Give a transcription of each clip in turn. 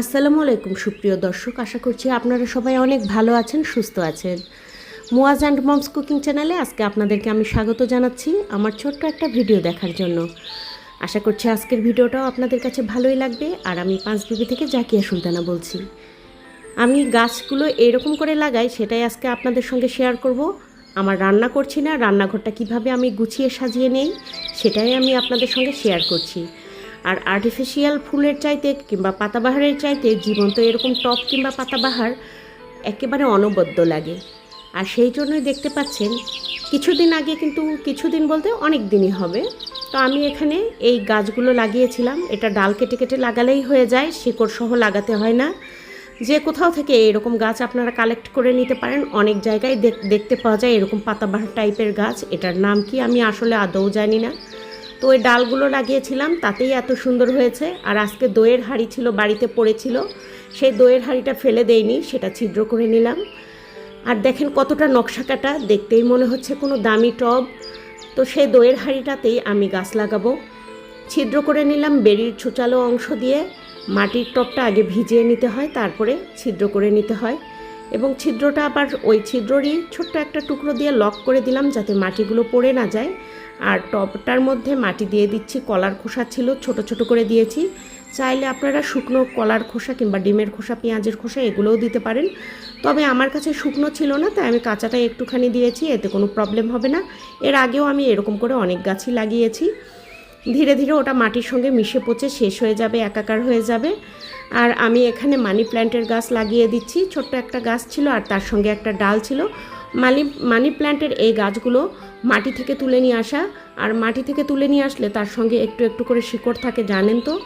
আসসালামু আলাইকুম, সুপ্রিয় দর্শক। আশা করছি আপনারা সবাই অনেক ভালো আছেন, সুস্থ আছেন। মোয়াজ অ্যান্ড মমস কুকিং চ্যানেলে আজকে আপনাদেরকে আমি স্বাগত জানাচ্ছি আমার ছোট্ট একটা ভিডিও দেখার জন্য। আশা করছি আজকের ভিডিওটাও আপনাদের কাছে ভালোই লাগবে, আর আমি পাঁচ বিবি থেকে জাকিয়া সুলতানা বলছি। আমি গাছগুলো এরকম করে লাগাই, সেটাই আজকে আপনাদের সঙ্গে শেয়ার করব। আমার রান্না করছি না, রান্নাঘরটা কীভাবে আমি গুছিয়ে সাজিয়ে নেই, সেটাই আমি আপনাদের সঙ্গে শেয়ার করছি। আর আর্টিফিশিয়াল ফুলের চাইতে কিংবা পাতাবাহারের চাইতে জীবন্ত এরকম টপ কিংবা পাতাবাহার একেবারে অনবদ্য লাগে। আর সেই জন্যই দেখতে পাচ্ছেন, কিছুদিন আগে কিন্তু কিছুদিন বলতে অনেক দিনই হবে। তো আমি এখানে এই গাছগুলো লাগিয়েছিলাম। এটা ডাল কেটে কেটে লাগালেই হয়ে যায়, শিকড় সহ লাগাতে হয় না। যে কোথাও থেকে এরকম গাছ আপনারা কালেক্ট করে নিতে পারেন, অনেক জায়গায় দেখ- দেখতে পাওয়া যায় এরকম পাতাবাহার টাইপের গাছ। এটার নাম কি আমি আসলে আদৌ জানি না। তো ওই ডালগুলো লাগিয়েছিলাম, তাতেই এত সুন্দর হয়েছে। আর আজকে দইয়ের হাঁড়ি ছিল, বাড়িতে পড়েছিল। সেই দইয়ের হাঁড়িটা ফেলে দেইনি, সেটা ছিদ্র করে নিলাম। আর দেখেন কতটা নকশা কাটা, দেখতেই মনে হচ্ছে কোনো দামি টব। তো সেই দইয়ের হাঁড়িটাতেই আমি গাছ লাগাবো। ছিদ্র করে নিলাম বেরির ছোচালো অংশ দিয়ে। মাটির টবটা আগে ভিজিয়ে নিতে হয়, তারপরে ছিদ্র করে নিতে হয়। এবং ছিদ্রটা আবার ওই ছিদ্ররই ছোট্ট একটা টুকরো দিয়ে লক করে দিলাম যাতে মাটিগুলো পড়ে না যায়। আর টবটার মধ্যে মাটি দিয়ে দিচ্ছি কলার খোসা ছিল, ছোট ছোট করে দিয়েছি। চাইলে আপনারা শুকনো কলার খোসা কিংবা ডিমের খোসা, পেঁয়াজের খোসা, এগুলোও দিতে পারেন। তবে আমার কাছে শুকনো ছিল না, তাই আমি কাঁচাটা একটুখানি দিয়েছি, এতে কোনো প্রবলেম হবে না। এর আগেও আমি এরকম করে অনেক গাছই লাগিয়েছি। ধীরে ধীরে ওটা মাটির সঙ্গে মিশে পচে শেষ হয়ে যাবে, একাকার হয়ে যাবে। আর আমি এখানে মানি প্ল্যান্টের গাছ লাগিয়ে দিচ্ছি। ছোট্ট একটা গাছ ছিল আর তার সঙ্গে একটা ডাল ছিল। মানি মানি প্ল্যান্টের এই গাছগুলো মাটি থেকে তুলে নিয়ে আসা। আর মাটি থেকে তুলে নিয়ে আসলে তার সঙ্গে একটু একটু করে শিকড় থাকে, জানেন তো।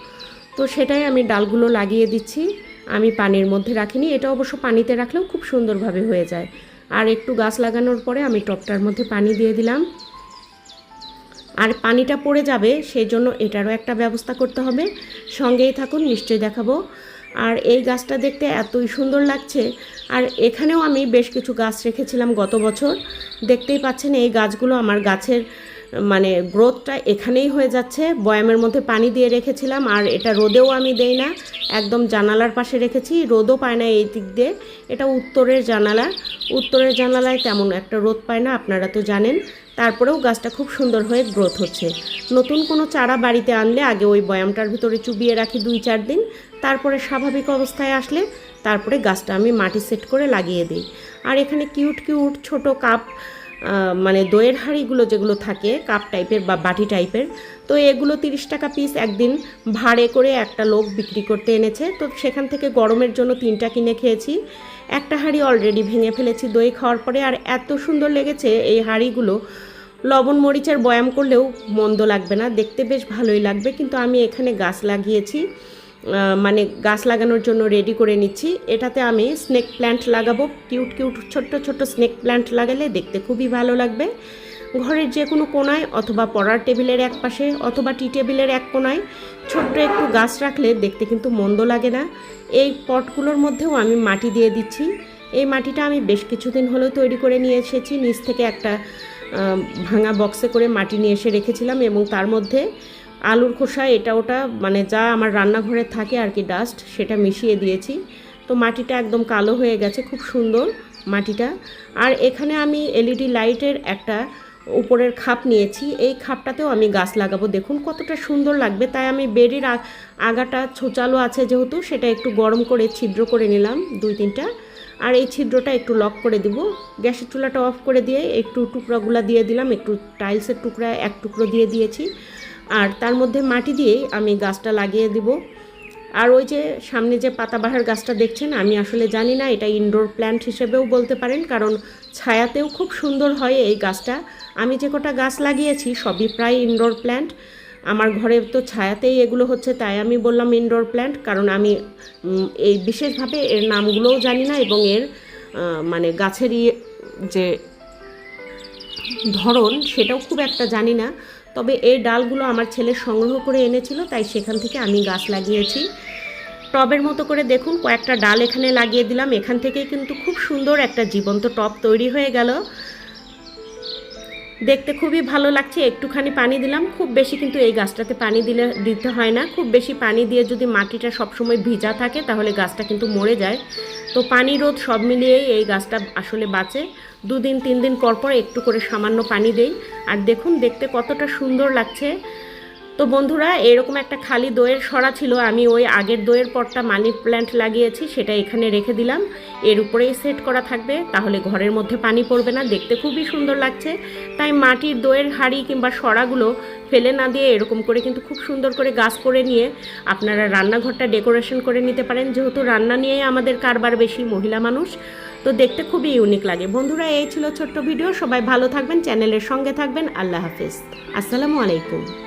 তো সেটাই আমি ডালগুলো লাগিয়ে দিচ্ছি। আমি পানির মধ্যে রাখিনি। এটা অবশ্য পানিতে রাখলেও খুব সুন্দরভাবে হয়ে যায়। আর একটু গাছ লাগানোর পরে আমি টপটার মধ্যে পানি দিয়ে দিলাম। আর পানিটা পড়ে যাবে সেই জন্য এটারও একটা ব্যবস্থা করতে হবে। সঙ্গেই থাকুন, নিশ্চয়ই দেখাবো। আর এই গাছটা দেখতে এতই সুন্দর লাগছে। আর এখানেও আমি বেশ কিছু গাছ রেখেছিলাম গত বছর। দেখতেই পাচ্ছেন এই গাছগুলো আমার গাছের মানে গ্রোথটা এখানেই হয়ে যাচ্ছে। বয়ামের মধ্যে পানি দিয়ে রেখেছিলাম আর এটা রোদেও আমি দেই না। একদম জানালার পাশে রেখেছি, রোদও পায় না এই দিক দিয়ে। এটা উত্তরের জানালা। উত্তরের জানালায় তেমন একটা রোদ পায় না, আপনারা তো জানেন। তারপরেও গাছটা খুব সুন্দর হয়ে গ্রোথ হচ্ছে। নতুন কোনো চারা বাড়িতে আনলে আগে ওই বয়ামটার ভিতরে চুবিয়ে রাখি দুই চার দিন, তারপরে স্বাভাবিক অবস্থায় আসলে তারপরে গাছটা আমি মাটি সেট করে লাগিয়ে দিই। আর এখানে কিউট কিউট ছোট কাপ মানে দইয়ের হাঁড়িগুলো যেগুলো থাকে কাপ টাইপের বা বাটি টাইপের তো এগুলো তিরিশ টাকা পিস একদিন ভাড়ে করে একটা লোক বিক্রি করতে এনেছে। তো সেখান থেকে গরমের জন্য তিনটা কিনে খেয়েছি। একটা হাঁড়ি অলরেডি ভেঙে ফেলেছি দই খাওয়ার পরে, আর এত সুন্দর লেগেছে এই হাঁড়িগুলো। লবণ মরিচের বয়াম করলেও মন্দ লাগবে না, দেখতে বেশ ভালোই লাগবে, কিন্তু আমি এখানে গাছ লাগিয়েছি। মানে গাছ লাগানোর জন্য রেডি করে নিচ্ছি। এটাতে আমি স্নেক প্ল্যান্ট লাগাবো। কিউট কিউট ছোট্ট ছোট্ট স্নেক প্ল্যান্ট লাগালে দেখতে খুবই ভালো লাগবে। ঘরের যে কোনো কোনায় অথবা পড়ার টেবিলের এক পাশে অথবা টি টেবিলের এক কোনায় ছোট্ট একটু গাছ রাখলে দেখতে কিন্তু মন্দ লাগে না। এই পটগুলোর মধ্যেও আমি মাটি দিয়ে দিচ্ছি। এই মাটিটা আমি বেশ কিছুদিন হলেও তৈরি করে নিয়ে এসেছি। নিচ থেকে একটা ভাঙা বক্সে করে মাটি নিয়ে এসে রেখেছিলাম এবং তার মধ্যে আলুর খোসা, এটা, ওটা মানে যা আমার রান্নাঘরে থাকে আর কি ডাস্ট সেটা মিশিয়ে দিয়েছি। তো মাটিটা একদম কালো হয়ে গেছে, খুব সুন্দর মাটিটা। আর এখানে আমি এলইডি লাইটের একটা উপরের খাপ নিয়েছি, এই খাপটাতেও আমি গাছ লাগাবো। দেখুন কতটা সুন্দর লাগবে, তাই আমি বেরির আগাটা ছোচালো আছে যেহেতু, সেটা একটু গরম করে ছিদ্র করে নিলাম দুই তিনটা। আর এই ছিদ্রটা একটু লক করে দিব। গ্যাসের চুলাটা অফ করে দিয়ে একটু টুকরাগুলা দিয়ে দিলাম, একটু টাইলসের টুকরা, এক টুকরো দিয়ে দিয়েছি। আর তার মধ্যে মাটি দিয়েই আমি গাছটা লাগিয়ে দিব। আর ওই যে সামনে যে পাতাবাহার গাছটা দেখছেন, আমি আসলে জানি না, এটা ইনডোর প্ল্যান্ট হিসেবেও বলতে পারেন, কারণ ছায়াতেও খুব সুন্দর হয় এই গাছটা। আমি যে কটা গাছ লাগিয়েছি, সবই প্রায় ইনডোর প্ল্যান্ট আমার ঘরে তো ছায়াতেই এগুলো হচ্ছে, তাই আমি বললাম ইনডোর প্ল্যান্ট কারণ আমি এই বিশেষভাবে এর নামগুলোও জানি না এবং এর মানে গাছের ইয়ে যে ধরন, সেটাও খুব একটা জানি না। তবে এই ডালগুলো আমার ছেলে সংগ্রহ করে এনেছিল, তাই সেখান থেকে আমি গাছ লাগিয়েছি। টবের মতো করে দেখুন, কয়েকটা ডাল এখানে লাগিয়ে দিলাম। এখান থেকেই কিন্তু খুব সুন্দর একটা জীবন্ত টব তৈরি হয়ে গেল। দেখতে খুবই ভালো লাগছে। একটুখানি পানি দিলাম। খুব বেশি কিন্তু এই গাছটাতে পানি দিলে, দিতে হয় না। খুব বেশি পানি দিয়ে যদি মাটিটা সবসময় ভিজা থাকে, তাহলে গাছটা কিন্তু মরে যায়। তো পানি রোদ সব মিলিয়েই এই গাছটা আসলে বাঁচে। দুদিন, তিন দিন পর পর একটু করে সামান্য পানি দেই। আর দেখুন, দেখতে কতটা সুন্দর লাগছে। তো বন্ধুরা, এরকম একটা খালি দইয়ের সরা ছিল। আমি ওই আগের দইয়ের পরটা মানি প্ল্যান্ট লাগিয়েছি, সেটা এখানে রেখে দিলাম। এর উপরেই সেট করা থাকবে, তাহলে ঘরের মধ্যে পানি পড়বে না। দেখতে খুবই সুন্দর লাগছে। তাই মাটির দইয়ের হাঁড়ি কিংবা সরাগুলো ফেলে না দিয়ে এরকম করে কিন্তু খুব সুন্দর করে গাছ করে নিয়ে আপনারা রান্নাঘরটা ডেকোরেশন করে নিতে পারেন। যেহেতু রান্না নিয়েই আমাদের কারবার বেশি, মহিলা মানুষ, তো দেখতে খুবই ইউনিক লাগে। বন্ধুরা, এই ছিল ছোট্ট ভিডিও। সবাই ভালো থাকবেন, চ্যানেলের সঙ্গে থাকবেন। আল্লাহ হাফিজ। আসসালামু আলাইকুম।